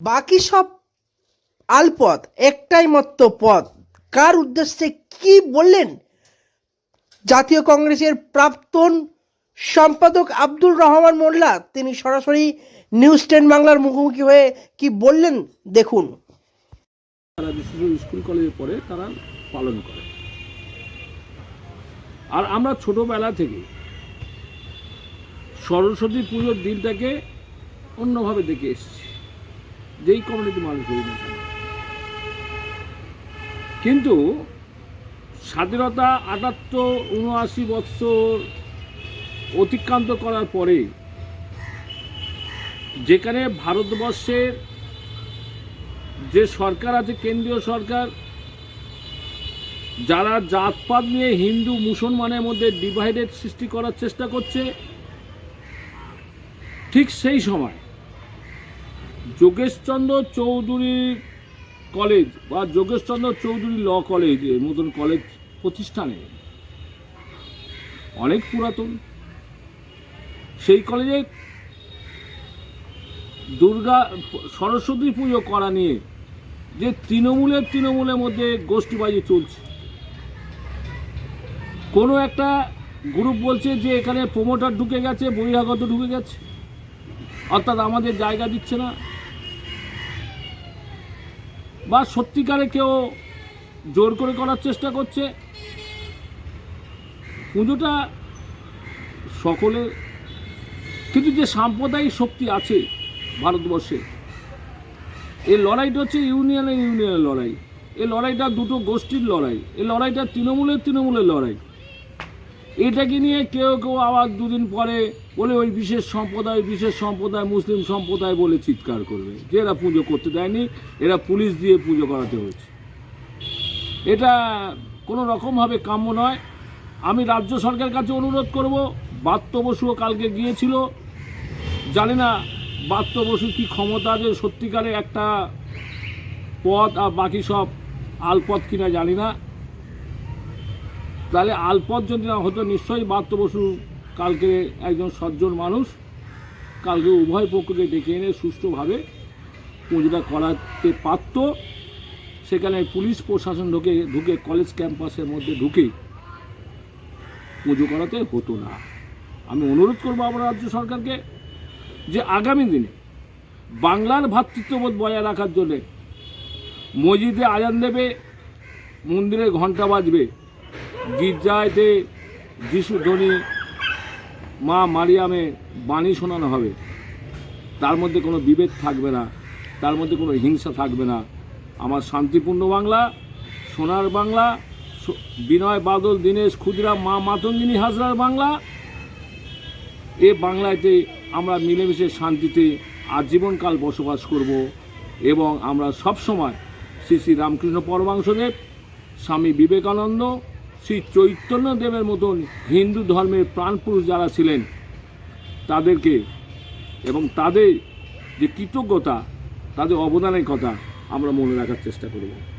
বাকি সব আলপথ একটাই মাত্র পথ কার উদ্দেশ্যে কি বললেন? জাতীয় কংগ্রেসের প্রাক্তন সম্পাদক আব্দুল রহমান মোল্লা, তিনি সরাসরি নিউজ টেন বাংলার মুখোমুখি হয়ে কি বললেন দেখুন। তারা বিশেষ স্কুল কলেজে পড়ে, তারা পালন করে। আর আমরা ছোটবেলা থেকে সরস্বতী পুজোর দিনটাকে অন্যভাবে দেখে এসেছি। যেই কমিউনিটি মানুষ হই না কিন্তু স্বাধীনতা আটাত্তর উনআশি বৎসর অতিক্রান্ত করার পরে যেখানে ভারতবর্ষের যে সরকার আছে, কেন্দ্রীয় সরকার, যারা জাতপাত নিয়ে হিন্দু, মুসলমানের মধ্যে ডিভাইডেড সৃষ্টি করার চেষ্টা করছে, ঠিক সেই সময় যোগেশচন্দ্র চৌধুরী কলেজ বা যোগেশচন্দ্র চৌধুরী ল কলেজের মতন কলেজ প্রতিষ্ঠানে অনেক পুরাতন। সেই কলেজে দুর্গা, সরস্বতী পুজো করা নিয়ে যে তৃণমূলের তৃণমূলের মধ্যে গোষ্ঠীবাজি চলছে। কোনো একটা গ্রুপ বলছে যে এখানে প্রমোটার ঢুকে গেছে, বহিরাগত ঢুকে গেছে। অর্থাৎ আমাদের জায়গা দিচ্ছে না। বা সত্যিকারে কেউ জোর করে করার চেষ্টা করছে? পুজোটা সকলে, কিন্তু যে সাম্প্রদায়িক শক্তি আছে ভারতবর্ষে এই লড়াইটা হচ্ছে ইউনিয়নের ইউনিয়নের লড়াই। এই লড়াইটা দুটো গোষ্ঠীর লড়াই। এই লড়াইটা তৃণমূলের তৃণমূলের লড়াই। এটাকে নিয়ে কেউ কেউ আবার দুদিন পরে বলে ওই বিশেষ সম্প্রদায় বিশেষ সম্প্রদায়, মুসলিম সম্প্রদায় বলে চিৎকার করবে। যে এরা পুজো করতে দেয়নি, এরা পুলিশ দিয়ে পুজো করাতে হয়েছে। এটা কোনো রকমভাবে কাম্য নয়। আমি রাজ্য সরকারের কাছে অনুরোধ করব, বাত্য বসুও কালকে গিয়েছিল। জানি না বাত্য বসুর কি ক্ষমতা আছে, সত্যিকারে একটা পথ আর বাকি সব আলপথ কিনা জানি না। তাহলে আলপথ যদি না হতো নিশ্চয়ই বাত্য বসু কালকে একজন সজ্জন মানুষ। কালকে উভয় পক্ষকে ডেকে এনে সুষ্ঠুভাবে পুজোটা করাতে পারত। সেখানে পুলিশ প্রশাসন ঢুকে ঢুকে কলেজ ক্যাম্পাসের মধ্যে ঢুকে পুজো করাতে হতো না। আমি অনুরোধ করব আমার রাজ্য সরকারকে যে আগামী দিনে বাংলার ভ্রাতৃত্ববোধ বজায় রাখার জন্যে মসজিদে আজান দেবে, মন্দিরে ঘণ্টা বাজবে গির্জাতে যিশু ধ্বনি মা মারিয়ামে বাণী শোনানো হবে, তার মধ্যে কোনো বিভেদ থাকবে না, তার মধ্যে কোনো হিংসা থাকবে না। আমার শান্তিপূর্ণ বাংলা, সোনার বাংলা বিনয় বাদল, দীনেশ, ক্ষুদিরাম, মা মাতঙ্গিনী, হাজরার বাংলা। এ বাংলাতে আমরা মিলেমিশে শান্তিতে আজীবনকাল বসবাস করব এবং আমরা সব সময় শ্রী শ্রী রামকৃষ্ণ পরমাংশদেব স্বামী বিবেকানন্দ শ্রী চৈতন্যদেবের মতন হিন্দু ধর্মের প্রাণপুরুষ যারা ছিলেন, তাদেরকে এবং তাদের যে কৃতজ্ঞতা, তাদের অবদানের কথা আমরা মনে রাখার চেষ্টা করব।